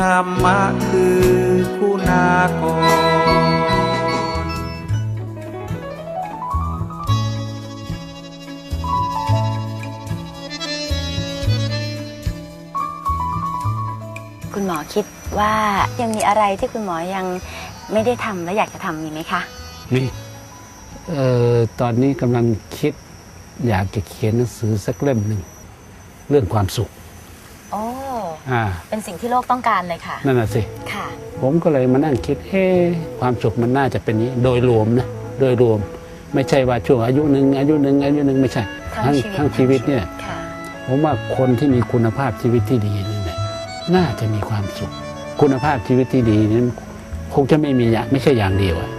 ธรรมะคือคุณากรคุณหมอคิดว่ายังมีอะไรที่คุณหมอยังไม่ได้ทำและอยากจะทำมีไหมคะนี่เอ่อตอนนี้กำลังคิด อยากจะเขียนหนังสือสักเล่มหนึ่ง เรื่องความสุข อ่าเป็นสิ่งที่โลกต้องการเลยค่ะ นั่นน่ะสิ ค่ะ ผมก็เลยมานั่งคิดเอ๊ะความสุขมันน่าจะเป็นนี้ โดยรวมนะโดยรวม ไม่ใช่ว่าช่วงอายุหนึ่งอายุหนึ่งอายุหนึ่งไม่ใช่ ทั้งทั้งชีวิตทั้งชีวิตเนี่ยค่ะผมว่าคนที่มีคุณภาพชีวิตที่ดีนี่แหละน่าจะมีความสุข คุณภาพชีวิตที่ดีนั้นคงจะไม่มีอย่างไม่ใช่อย่างเดียวอะ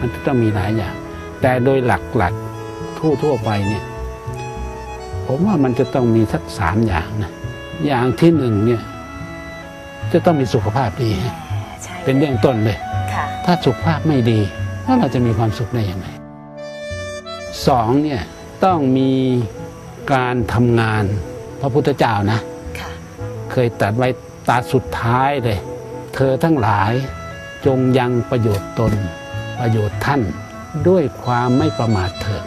มันต้องมีหลายอย่าง แต่โดยหลักๆทั่วทั่วๆไปเนี่ยผมว่ามันจะต้องมีสักสามอย่างนะอย่างที่หนึ่งเนี่ย จะต้องมีสุขภาพดีฮะใช่เป็นเรื่องต้นเลย ค่ะ ถ้าสุขภาพไม่ดีแล้วเราจะมีความสุขได้ยังไงสองเนี่ยต้องมีการทำงาน พระพุทธเจ้านะ ค่ะ เคยตรัดไว้ตาสุดท้ายเลย เธอทั้งหลายจงยังประโยชน์ตน ประโยชน์ท่านด้วยความไม่ประมาทเถิด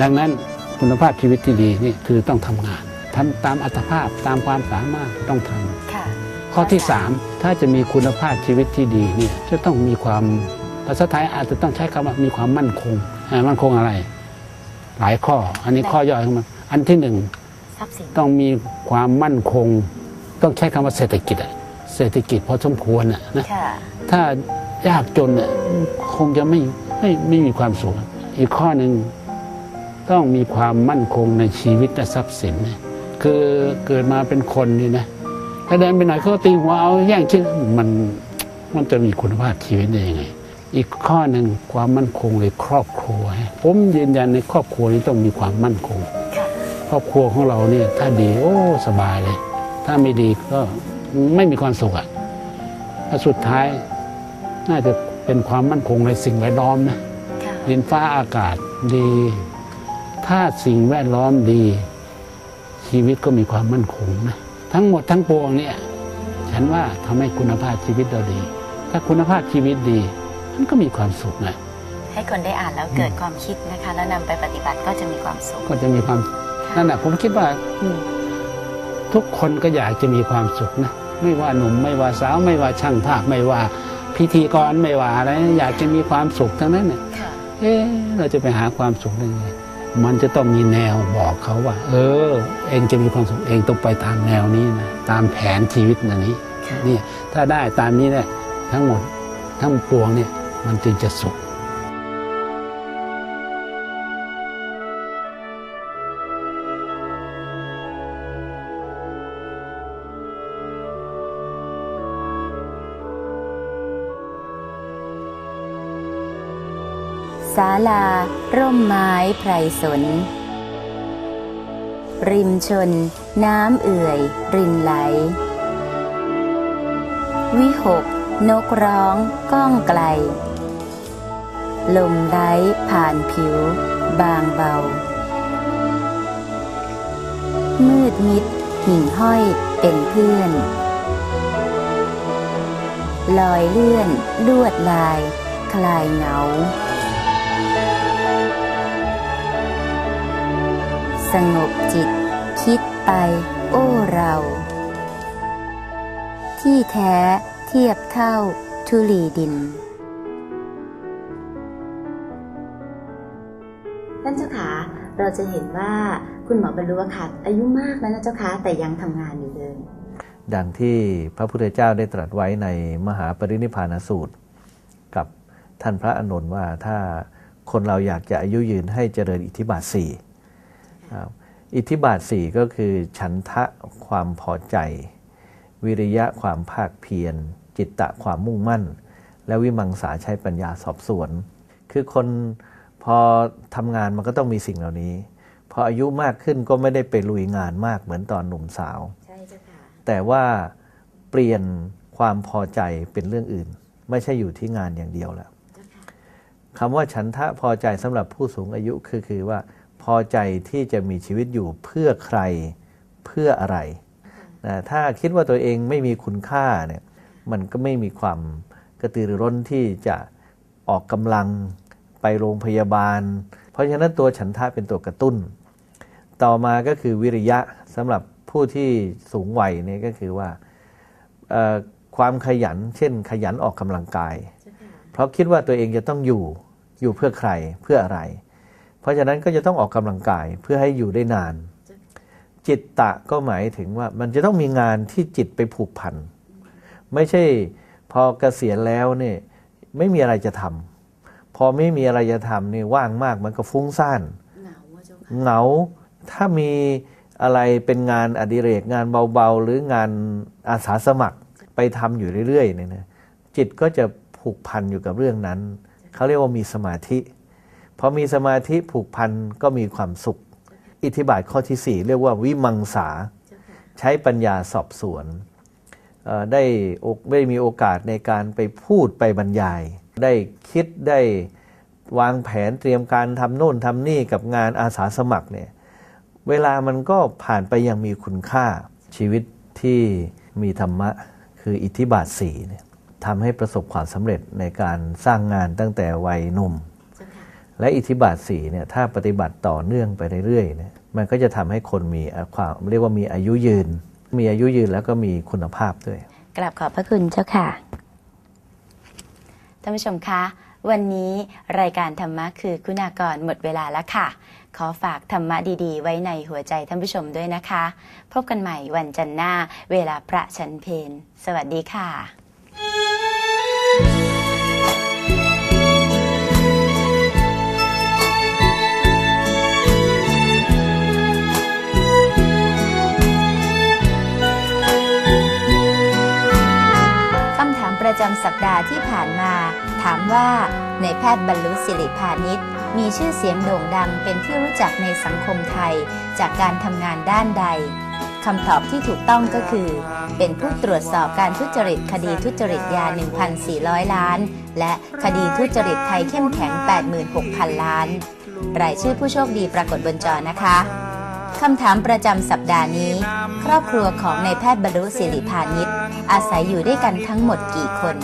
ดังนั้นคุณภาพชีวิตที่ดีนี่คือต้องทำงานทำตามอัตภาพตามความสามารถต้องทำค่ะ ข้อที่สามถ้าจะมีคุณภาพชีวิตที่ดีเนี่ยจะต้องมีความภาษาไทยอาจจะต้องใช้คำว่ามีความมั่นคงอ่ามั่นคงอะไร หลายข้อ อันนี้ข้อย่อยของมันอันที่หนึ่งทรัพย์สินต้องมีความมั่นคง ต้องใช้คำว่าเศรษฐกิจอะเศรษฐกิจพอสมควรอะนะค่ะถ้ายากจนอะคงจะไม่ไม่ไม่มีความสุขอีกข้อหนึ่งต้องมีความมั่นคงในชีวิตและทรัพย์สินนะคือเกิดมาเป็นคนนี่นะ ถ้าเดินไปไหนเขาก็ตีหัวเอาแย่งชิ้นมันมันจะมีคุณภาพชีวิตได้ยังไง อีกข้อหนึ่งความมั่นคงในครอบครัวฮะผมยืนยันในครอบครัวนี้ต้องมีความมั่นคงค่ะครอบครัวของเราเนี่ยถ้าดีโอ้สบายเลย ถ้าไม่ดีก็ไม่มีความสุขอะ่ะถ้าสุดท้ายน่าจะเป็นความมั่นคงในสิ่งแวดล้อมนะค่ะดินฟ้าอากาศดี ถ้าสิ่งแวดล้อมดี ชีวิตก็มีความมั่นคงนะ ทั้งหมดทั้งปวงเนี่ยฉันว่าทำให้คุณภาพชีวิตเราดี ถ้าคุณภาพชีวิตดี มันก็มีความสุขนะให้คนได้อ่านแล้วเกิดความคิดนะคะ แล้วนำไปปฏิบัติก็จะมีความสุขก็จะมีความนั่นแหละผมคิดว่าอืมทุกคนก็อยากจะมีความสุขนะไม่ว่าหนุ่มไม่ว่าสาวไม่ว่าช่างภาพไม่ว่าพิธีกรไม่ว่าอะไรอยากจะมีความสุขทั้งนั้นเนี่ยค่ะเอ๊ะเราจะไปหาความสุขได้ไง มันจะต้องมีแนวบอกเขาว่า เออ เองจะมีความสุขเองต้องไปตามแนวนี้นะตามแผนชีวิตอันนี้ค่ะเนี่ยถ้าได้ตามนี้เนี่ยทั้งหมดทั้งปวงเนี่ยมันจึงจะสุข ศาลา ร่มไม้ไพรสน ริมชน น้ำเอื่อย รินไหล วิหก นกร้อง ก้องไกล ลมไล้ผ่านผิว บางเบา มืดมิด หิ่งห้อยเป็นเพื่อนลอยเลื่อนลวดลาย คลายเหงา สงบจิต คิดไป โอ้เรา ที่แท้เทียบเท่าทุลีดินท่านเจ้าขาเราจะเห็นว่าคุณหมอบรรลุวคัดอายุมากแล้วนะเจ้าคะแต่ยังทำงานอยู่เลย ดังที่พระพุทธเจ้าได้ตรัสไว้ในมหาปรินิพพานสูตร กับท่านพระอานนท์ว่าถ้า คนเราอยากจะอายุยืนให้เจริญอิทธิบาทสี่ครับอิทธิบาทสี่ก็คือ ฉันทะความพอใจ วิริยะความภาคเพียร จิตตะความมุ่งมั่น และวิมังสาใช้ปัญญาสอบสวน คือคนพอทำงานมันก็ต้องมีสิ่งเหล่านี้ พออายุมากขึ้นก็ไม่ได้ไปลุยงานมากเหมือนตอนหนุ่มสาวใช่เจ้าค่ะแต่ว่าเปลี่ยนความพอใจเป็นเรื่องอื่น ไม่ใช่อยู่ที่งานอย่างเดียวแล้วเจ้า คำว่าฉันทะพอใจสำหรับผู้สูงอายุคือคือว่า พอใจที่จะมีชีวิตอยู่เพื่อใครเพื่ออะไรนะถ้าคิดว่าตัวเองไม่มีคุณค่าเนี่ยมันก็ไม่มีความกระตือรือร้นที่จะออกกำลังไปโรงพยาบาล เพราะฉะนั้นตัวฉันทะเป็นตัวกระตุ้น ต่อมาก็คือวิริยะสำหรับผู้ที่สูงวัยเนี่ยก็คือว่าความขยัน เช่นขยันออกกำลังกาย เพราะคิดว่าตัวเองจะต้องอยู่อยู่เพื่อใครเพื่ออะไร เพราะฉะนั้นก็จะต้องออกกำลังกายเพื่อให้อยู่ได้นาน จิตตะก็หมายถึงว่ามันจะต้องมีงานที่จิตไปผูกพัน ไม่ใช่พอเกษียณแล้วเนี่ยไม่มีอะไรจะทำพอไม่มีอะไรจะทำเนี่ยว่างมากมันก็ฟุ้งซ่าน เหงาถ้ามีอะไรเป็นงานอดิเรกงานเบาๆ หรืองานอาสาสมัครไปทำอยู่เรื่อยๆเนี่ยนะจิตก็จะ ผูกพันอยู่กับเรื่องนั้น เขาเรียกว่ามีสมาธิพอมีสมาธิผูกพันก็มีความสุข อิทธิบาทข้อที่ 4 เรียกว่าวิมังสา ใช้ปัญญาสอบสวนได้ได้มีโอกาสในการไปพูดไปบรรยาย ได้คิดได้วางแผนเตรียมการทำโน่นทำนี่กับงานอาสาสมัครเนี่ยเวลามันก็ผ่านไปอย่างมีคุณค่าชีวิตที่มีธรรมะ คืออิทธิบาทสี่เนี่ย ทำให้ประสบความสำเร็จในการสร้างงานตั้งแต่วัยหนุ่ม และอิทธิบาทสี่เนี่ยถ้าปฏิบัติต่อเนื่องไปเรื่อยๆเนี่ยมันก็จะทำให้คนมีความเรียกว่ามีอายุยืน มีอายุยืนแล้วก็มีคุณภาพด้วย กราบขอบพระคุณเจ้าค่ะท่านผู้ชมคะ วันนี้รายการธรรมะคือคุณากรหมดเวลาแล้วค่ะ ขอฝากธรรมะดีๆ ไว้ในหัวใจท่านผู้ชมด้วยนะคะ พบกันใหม่วันจันทร์หน้า เวลาพระชันเพนสวัสดีค่ะ ถามว่าในแพทย์บรรลุสิริพานิชมีชื่อเสียงโด่งดังเป็นที่รู้จักในสังคมไทยจากการทำงานด้านใดคำตอบที่ถูกต้องก็คือ เป็นผู้ตรวจสอบการทุจริตคดีทุจริตยา 1,400 ล้าน และคดีทุจริตไทยเข้มแข็ง 86,000 ล้าน รายชื่อผู้โชคดีปรากฏบนจอนะคะคำถามประจำสัปดาห์นี้ ครอบครัวของนายแพทย์บรรลุสิริพานิชอาศัยอยู่ด้วยกันทั้งหมดกี่คน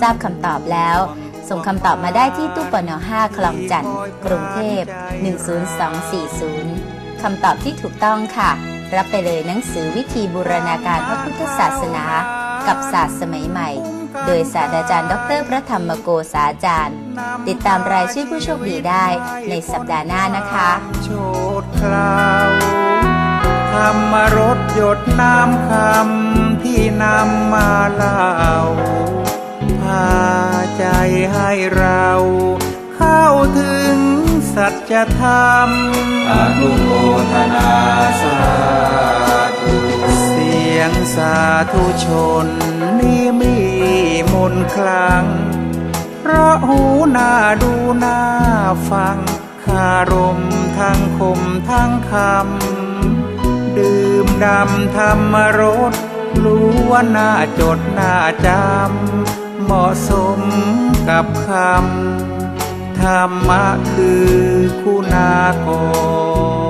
ทราบคำตอบแล้ว ส่งคำตอบมาได้ที่ตู้ปน5คลองจันทน์กรุงเทพ 10240 คำตอบที่ถูกต้องค่ะ รับไปเลยหนังสือวิธีบูรณาการพระพุทธศาสนา กับศาสตร์สมัยใหม่ โดยศาสตราจารย์ ดร พระธรรมโกษาจารย์ ติดตามรายชื่อผู้โชคดีได้ในสัปดาห์หน้านะคะโชดคราวธรรมรสหยดน้ำคำที่นำมาเล่าาใจให้เรา เข้าถึงสัจธรรม อนุโมทนาสาธุ เสียงสาธุชนนี่มีมนคลัง เพราะหูน่าดูน่าฟัง คารมทั้งคมทั้งคำ ดื่มดำธรรมรสล้วนน่าจดน่าจำ เหมาะสมกับคำธรรมะคือคุณากร